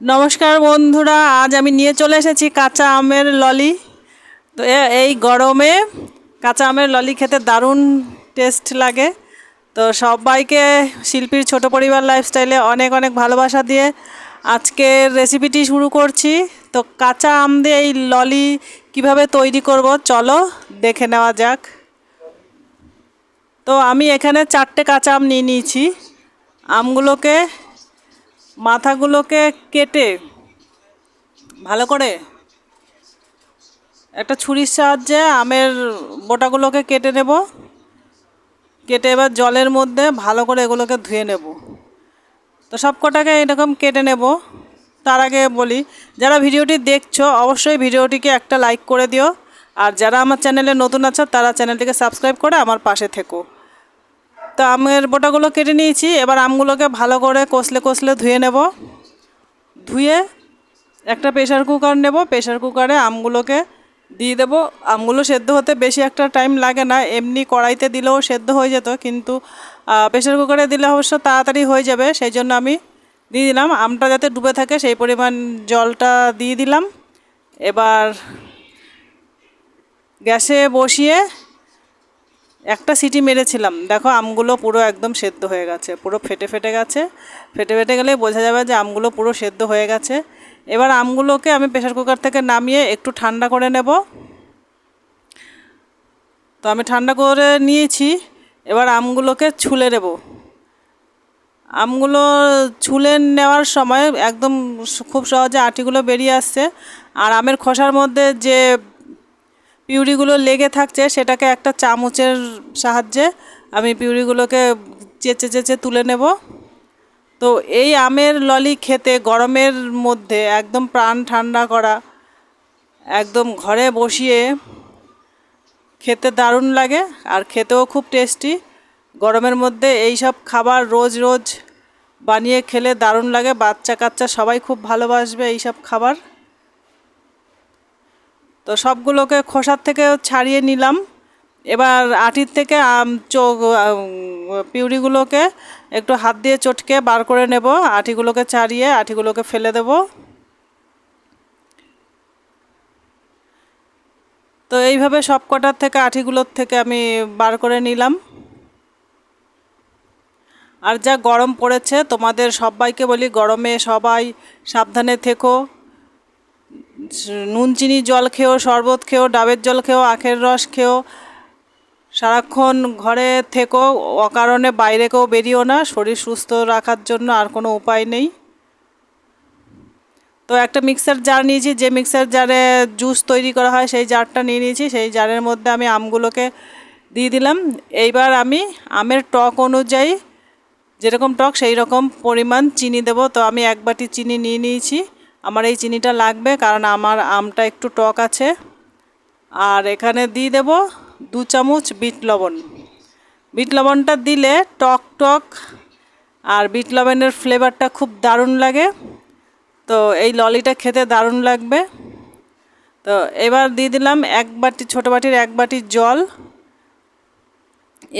নমস্কার বন্ধুরা, আজ আমি নিয়ে চলে এসেছি কাঁচা আমের ললি। তো এই গরমে কাঁচা আমের ললি খেতে দারুণ টেস্ট লাগে। তো সবাইকে শিল্পীর ছোট পরিবার লাইফস্টাইলে অনেক অনেক ভালোবাসা দিয়ে আজকের রেসিপিটি শুরু করছি। তো কাঁচা আম দিয়ে এই ললি কীভাবে তৈরি করব, চলো দেখে নেওয়া যাক। তো আমি এখানে চারটে কাঁচা আম নিয়ে নিয়েছি। আমগুলোকে মাথাগুলোকে কেটে ভালো করে একটা ছুরির সাহায্যে আমের বোটাগুলোকে কেটে নেব। কেটে এবার জলের মধ্যে ভালো করে এগুলোকে ধুয়ে নেব। তো সব কটাকে এরকম কেটে নেব। তার আগে বলি, যারা ভিডিওটি দেখছ, অবশ্যই ভিডিওটিকে একটা লাইক করে দিও। আর যারা আমার চ্যানেলে নতুন আছে, তারা চ্যানেলটিকে সাবস্ক্রাইব করে আমার পাশে থেকো। তো আমের বোটাগুলো কেটে নিয়েছি, এবার আমগুলোকে ভালো করে কষলে কষলে ধুয়ে নেব। ধুয়ে একটা প্রেশার কুকার নেব প্রেশার কুকারে আমগুলোকে দিয়ে দেবো। আমগুলো সেদ্ধ হতে বেশি একটা টাইম লাগে না, এমনি কড়াইতে দিলেও সেদ্ধ হয়ে যেত, কিন্তু প্রেশার কুকারে দিলে অবশ্য তাড়াতাড়ি হয়ে যাবে, সেই জন্য আমি দিয়ে দিলাম। আমটা যাতে ডুবে থাকে সেই পরিমাণ জলটা দিয়ে দিলাম। এবার গ্যাসে বসিয়ে একটা সিটি মেরেছিলাম। দেখো, আমগুলো পুরো একদম সেদ্ধ হয়ে গেছে, পুরো ফেটে ফেটে গেছে। ফেটে ফেটে গেলে বোঝা যাবে যে আমগুলো পুরো সেদ্ধ হয়ে গেছে। এবার আমগুলোকে আমি প্রেশার কুকার থেকে নামিয়ে একটু ঠান্ডা করে নেব। তো আমি ঠান্ডা করে নিয়েছি, এবার আমগুলোকে ছুলে নেব। আমগুলো ছুলে নেওয়ার সময় একদম খুব সহজে আটিগুলো বেরিয়ে আসছে। আর আমের খোসার মধ্যে যে পিউরিগুলো লেগে থাকছে, সেটাকে একটা চামচের সাহায্যে আমি পিউরিগুলোকে চেচে চেচে তুলে নেব। তো এই আমের ললি খেতে গরমের মধ্যে একদম প্রাণ ঠান্ডা করা, একদম ঘরে বসিয়ে খেতে দারুণ লাগে আর খেতেও খুব টেস্টি। গরমের মধ্যে এই সব খাবার রোজ রোজ বানিয়ে খেলে দারুণ লাগে বাচ্চা কাচ্চা সবাই খুব ভালোবাসবে এই সব খাবার। তো সবগুলোকে খোসার থেকে ছাড়িয়ে নিলাম। এবার আটির থেকে চোখ পিউরিগুলোকে একটু হাত দিয়ে চটকে বার করে নেব। আটিগুলোকে ছাড়িয়ে আটিগুলোকে ফেলে দেব। তো এইভাবে সব কটার থেকে আটিগুলোর থেকে আমি বার করে নিলাম। আর যা গরম পড়েছে, তোমাদের সবাইকে বলি গরমে সবাই সাবধানে থেকো। নুন চিনি জল খেও, শরবত খেও, ডাবের জল খেও, আখের রস খেও। সারাক্ষণ ঘরে থেকেও অকারণে বাইরে কেউ বেরিয়েও না, শরীর সুস্থ রাখার জন্য আর কোনো উপায় নেই। তো একটা মিক্সার জার নিয়েছি, যে মিক্সার জারে জুস তৈরি করা হয়, সেই জারটা নিয়ে নিয়েছি, সেই জারের মধ্যে আমি আমগুলোকে দিয়ে দিলাম। এইবার আমি আমের টক অনুযায়ী, যেরকম টক, সেই রকম পরিমাণ চিনি দেব। তো আমি এক বাটি চিনি নিয়ে নিয়েছি। আমার এই চিনিটা লাগবে, কারণ আমার আমটা একটু টক আছে। আর এখানে দিয়ে দেব দু চামচ বিট লবণ। বিট লবণটা দিলে টক টক আর বিট লবণের ফ্লেভারটা খুব দারুণ লাগে। তো এই ললিটা খেতে দারুণ লাগবে। তো এবার দিয়ে দিলাম এক বাটি, ছোটো বাটির এক বাটি জল।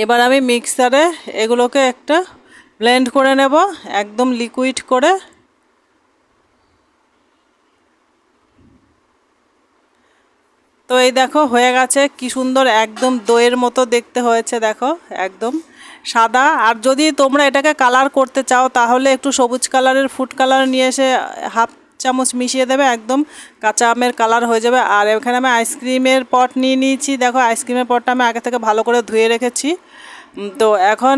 এবার আমি মিক্সারে এগুলোকে একটা ব্লেন্ড করে নেব, একদম লিকুইড করে। তো এই দেখো, হয়ে গেছে। কি সুন্দর একদম দইয়ের মতো দেখতে হয়েছে, দেখো, একদম সাদা। আর যদি তোমরা এটাকে কালার করতে চাও, তাহলে একটু সবুজ কালারের ফুড কালার নিয়ে এসে হাফ চামচ মিশিয়ে দেবে, একদম কাঁচা আমের কালার হয়ে যাবে। আর এখানে আমি আইসক্রিমের পট নিয়ে নিয়েছি। দেখো আইসক্রিমের পটটা আমি আগে থেকে ভালো করে ধুয়ে রেখেছি। তো এখন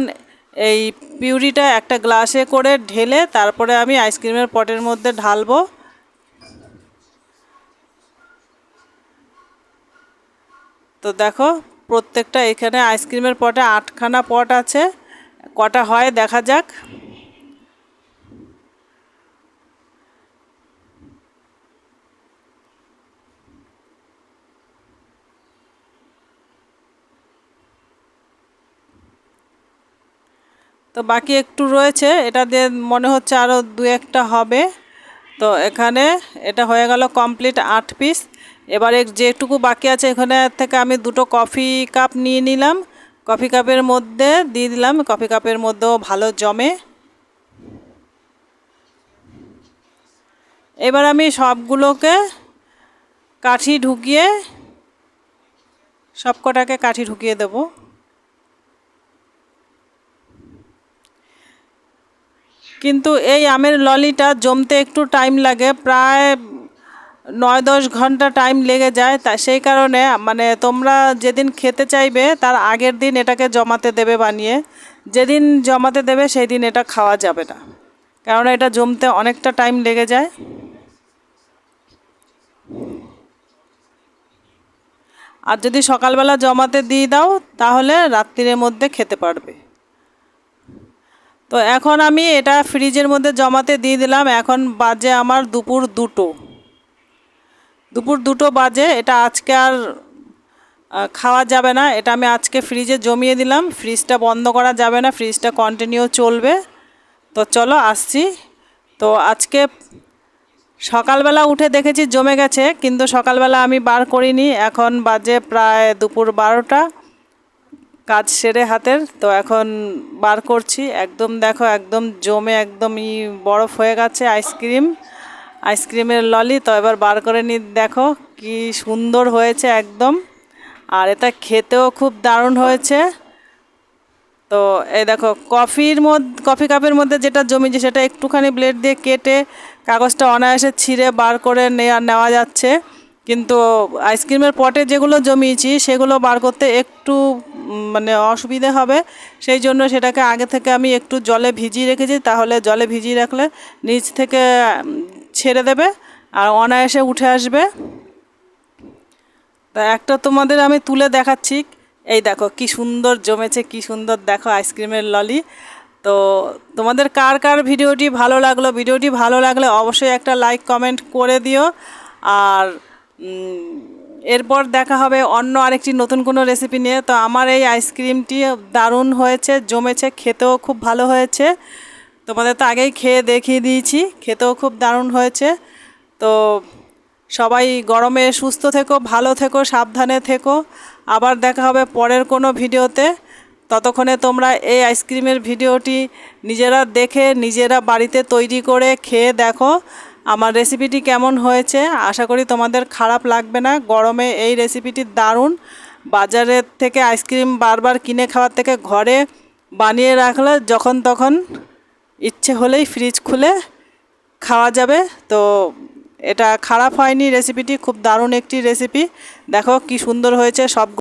এই পিউরিটা একটা গ্লাসে করে ঢেলে, তারপরে আমি আইসক্রিমের পটের মধ্যে ঢালবো। তো দেখো, প্রত্যেকটা এখানে আইসক্রিমের পটে আটখানা পট আছে। কটা হয় দেখা যাক। তো বাকি একটু রয়েছে, এটা দিয়ে মনে হচ্ছে আরও দু একটা হবে। তো এখানে এটা হয়ে গেল কমপ্লিট আট পিস এবারে যেটুকু বাকি আছে এখানে থেকে আমি দুটো কফি কাপ নিয়ে নিলাম। কফি কাপের মধ্যে দিয়ে দিলাম। কফি কাপের মধ্যেও ভালো জমে। এবার আমি সবগুলোকে কাঠি ঢুকিয়ে সব কটাকে কাঠি ঢুকিয়ে দেব। কিন্তু এই আমের ললিটা জমতে একটু টাইম লাগে, প্রায় নয় দশ ঘণ্টা টাইম লেগে যায়। তা সেই কারণে মানে তোমরা যেদিন খেতে চাইবে, তার আগের দিন এটাকে জমাতে দেবে বানিয়ে। যেদিন জমাতে দেবে সেই দিন এটা খাওয়া যাবে না। কারণ এটা জমতে অনেকটা টাইম লেগে যায়। আর যদি সকালবেলা জমাতে দিয়ে দাও, তাহলে রাত্রির মধ্যে খেতে পারবে। তো এখন আমি এটা ফ্রিজের মধ্যে জমাতে দিয়ে দিলাম। এখন বাজে আমার দুপুর দুটো। দুপুর দুটো বাজে, এটা আজকে আর খাওয়া যাবে না। এটা আমি আজকে ফ্রিজে জমিয়ে দিলাম। ফ্রিজটা বন্ধ করা যাবে না, ফ্রিজটা কন্টিনিউ চলবে। তো চলো আসছি। তো আজকে সকালবেলা উঠে দেখেছি জমে গেছে, কিন্তু সকালবেলা আমি বার করিনি। এখন বাজে প্রায় দুপুর বারোটা। কাজ সেরে হাতের, তো এখন বার করছি। একদম দেখো, একদম জমে একদমই বরফ হয়ে গেছে আইসক্রিম। আইসক্রিমের ললি, তো এবার বার করে নি, দেখো কি সুন্দর হয়েছে একদম। আর এটা খেতেও খুব দারুণ হয়েছে। তো এই দেখো, কফির মধ্যে কফি কাপের মধ্যে যেটা জমেছে সেটা একটুখানি ব্লেড দিয়ে কেটে কাগজটা অনায়াসে ছিঁড়ে বার করে নেওয়া নেওয়া যাচ্ছে। কিন্তু আইসক্রিমের পটে যেগুলো জমিয়েছি, সেগুলো বার করতে একটু মানে অসুবিধে হবে। সেই জন্য সেটাকে আগে থেকে আমি একটু জলে ভিজিয়ে রেখেছি, তাহলে জলে ভিজিয়ে রাখলে নিচ থেকে ছেড়ে দেবে আর অনায়াসে উঠে আসবে। তা একটা তোমাদের আমি তুলে দেখাচ্ছি। এই দেখো কি সুন্দর জমেছে, কি সুন্দর দেখো আইসক্রিমের ললি। তো তোমাদের কার কার ভিডিওটি ভালো লাগল, ভিডিওটি ভালো লাগলে অবশ্যই একটা লাইক, কমেন্ট করে দিও। আর এরপর দেখা হবে অন্য আরেকটি নতুন কোনো রেসিপি নিয়ে। তো আমার এই আইসক্রিমটি দারুণ হয়েছে, জমেছে, খেতেও খুব ভালো হয়েছে। তোমাদের তো আগেই খেয়ে দেখিয়ে দিয়েছি, খেতেও খুব দারুণ হয়েছে। তো সবাই গরমে সুস্থ থেকো, ভালো থেকো, সাবধানে থেকো। আবার দেখা হবে পরের কোনো ভিডিওতে। ততক্ষণে তোমরা এই আইসক্রিমের ভিডিওটি নিজেরা দেখে, নিজেরা বাড়িতে তৈরি করে খেয়ে দেখো। আমার রেসিপিটি কেমন হয়েছে, আশা করি তোমাদের খারাপ লাগবে না। গরমে এই রেসিপিটি দারুণ। বাজারের থেকে আইসক্রিম বারবার কিনে খাওয়ার থেকে ঘরে বানিয়ে রাখলে যখন তখন ইচ্ছে হলেই ফ্রিজ খুলে খাওয়া যাবে। তো এটা খারাপ হয়নি রেসিপিটি খুব দারুণ একটি রেসিপি দেখো কি সুন্দর হয়েছে সব